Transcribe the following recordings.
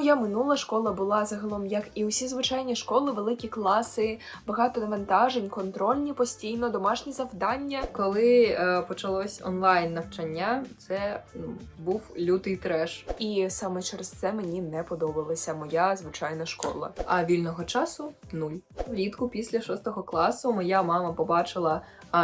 Моя минула школа була загалом, як і усі звичайні школи, великі класи, багато навантажень, контрольні постійно, домашні завдання. Коли е, почалось онлайн навчання, це ну, був лютий треш. І саме через це мені не подобалася моя звичайна школа. А вільного часу нуль. Влітку після шостого класу моя мама побачила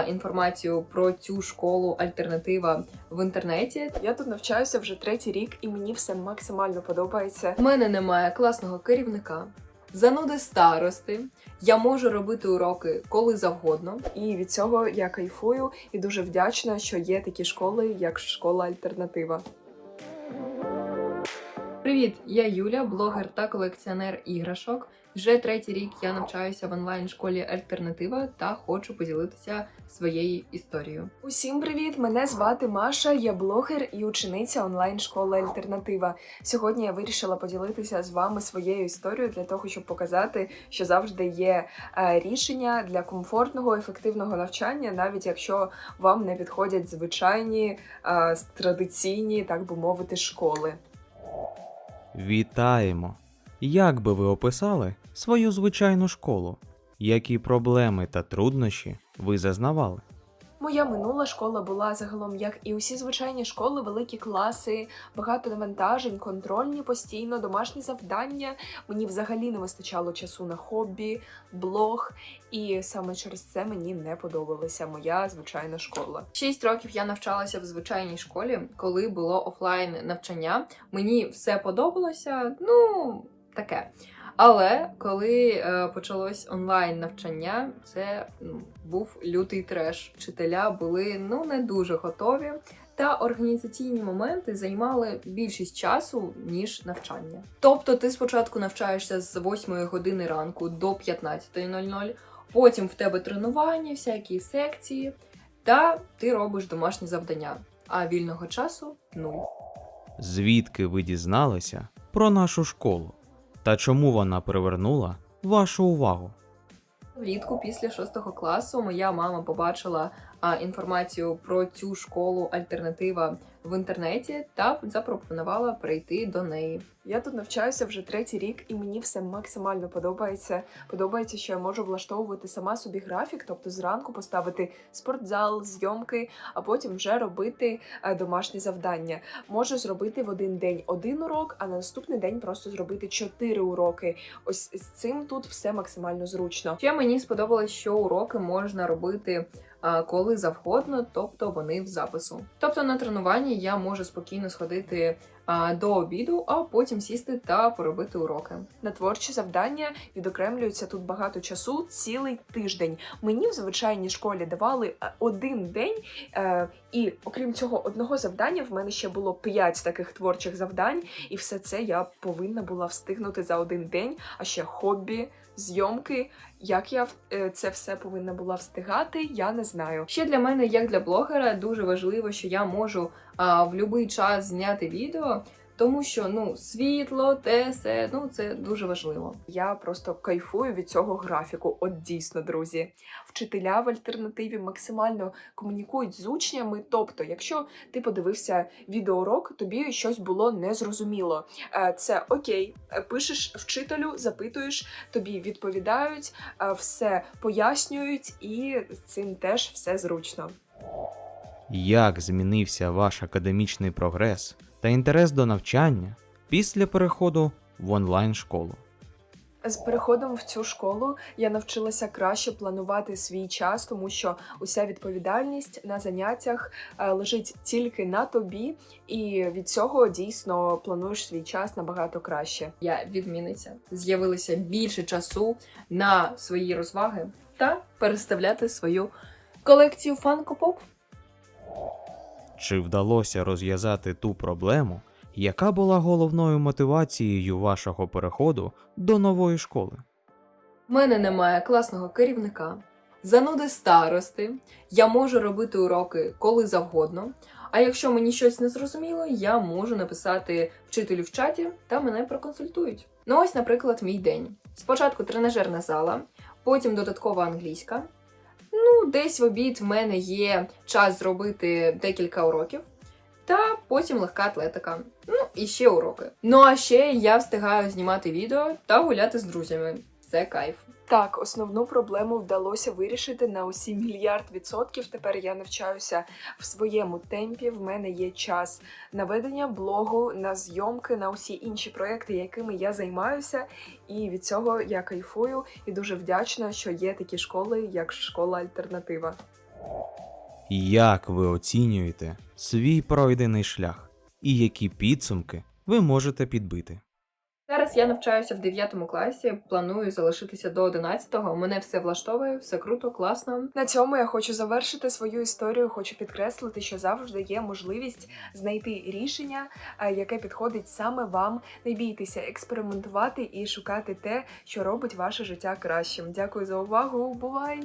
інформацію про цю школу альтернатива в інтернеті. Я тут навчаюся вже третій рік, і мені все максимально подобається. У мене немає класного керівника, зануди старости. Я можу робити уроки коли завгодно. І від цього я кайфую і дуже вдячна, що є такі школи, як школа альтернатива. Привіт, я Юля, блогер та колекціонер іграшок. Вже третій рік я навчаюся в онлайн школі Альтернатива та хочу поділитися своєю історією. Усім привіт! Мене звати Маша, я блогер і учениця онлайн школи Альтернатива. Сьогодні я вирішила поділитися з вами своєю історією для того, щоб показати, що завжди є е, рішення для комфортного, ефективного навчання, навіть якщо вам не підходять звичайні е, традиційні, так би мовити, школи. Вітаємо! Як би ви описали свою звичайну школу? Які проблеми та труднощі ви зазнавали? Моя минула школа була загалом, як і усі звичайні школи, великі класи, багато навантажень, контрольні постійно, домашні завдання. Мені взагалі не вистачало часу на хобі, блог, і саме через це мені не подобалася моя звичайна школа. Шість років я навчалася в звичайній школі, коли було офлайн навчання. Мені все подобалося, ну таке. Але коли е, почалось онлайн навчання, це ну, був лютий треш. Вчителя були ну не дуже готові, та організаційні моменти займали більшість часу ніж навчання. Тобто, ти спочатку навчаєшся з 8 години ранку до 15.00, потім в тебе тренування, всякі секції, та ти робиш домашні завдання. А вільного часу нуль. Звідки ви дізналися про нашу школу? Та чому вона привернула вашу увагу? Влітку після шостого класу моя мама побачила а, інформацію про цю школу альтернатива в інтернеті та запропонувала прийти до неї. Я тут навчаюся вже третій рік, і мені все максимально подобається. Подобається, що я можу влаштовувати сама собі графік, тобто зранку поставити спортзал, зйомки, а потім вже робити е, домашні завдання. Можу зробити в один день один урок, а на наступний день просто зробити чотири уроки. Ось з цим тут все максимально зручно. Ще мені сподобалось, що уроки можна робити коли завгодно, тобто вони в запису. Тобто на тренуванні я можу спокійно сходити до обіду, а потім сісти та поробити уроки. На творчі завдання відокремлюється тут багато часу, цілий тиждень. Мені в звичайній школі давали е, один день, е, і окрім цього одного завдання, в мене ще було п'ять таких творчих завдань, і все це я повинна була встигнути за один день. А ще хобі, зйомки. Як я е, це все повинна була встигати, я не знаю. Ще для мене, як для блогера, дуже важливо, що я можу а, в будь-який час зняти відео, тому що ну світло, те, се, ну це дуже важливо. Я просто кайфую від цього графіку. От дійсно, друзі. Вчителя в альтернативі максимально комунікують з учнями. Тобто, якщо ти подивився відеоурок, тобі щось було незрозуміло. Е, Це окей, Е, пишеш вчителю, запитуєш, тобі відповідають, е, все пояснюють, і з цим теж все зручно. Як змінився ваш академічний прогрес та інтерес до навчання після переходу в онлайн школу? З переходом в цю школу я навчилася краще планувати свій час, тому що уся відповідальність на заняттях е, лежить тільки на тобі, і від цього дійсно плануєш свій час набагато краще. Я відмінниця. З'явилося більше часу на свої розваги та переставляти свою колекцію фанко-поп. Чи вдалося розв'язати ту проблему, яка була головною мотивацією вашого переходу до нової школи? В мене немає класного керівника, зануди старости. Я можу робити уроки коли завгодно. А якщо мені щось не зрозуміло, я можу написати вчителю в чаті та мене проконсультують. Ну ось, наприклад, мій день. Спочатку тренажерна зала, потім додаткова англійська. Ну, десь в обід в мене є час зробити декілька уроків. та потім легка атлетика. Ну і ще уроки. Ну а ще я встигаю знімати відео та гуляти з друзями. Це кайф. Так, основну проблему вдалося вирішити на усі мільярд відсотків. Тепер я навчаюся в своєму темпі. В мене є час на ведення блогу, на зйомки, на усі інші проекти, якими я займаюся. І від цього я кайфую і дуже вдячна, що є такі школи, як школа Альтернатива. Як ви оцінюєте свій пройдений шлях і які підсумки ви можете підбити? Зараз я навчаюся в 9 класі, планую залишитися до 11-го. Мене все влаштовує, все круто, класно. На цьому я хочу завершити свою історію. Хочу підкреслити, що завжди є можливість знайти рішення, е, яке підходить саме вам. Не бійтеся експериментувати і шукати те, що робить ваше життя кращим. Дякую за увагу. Бувай!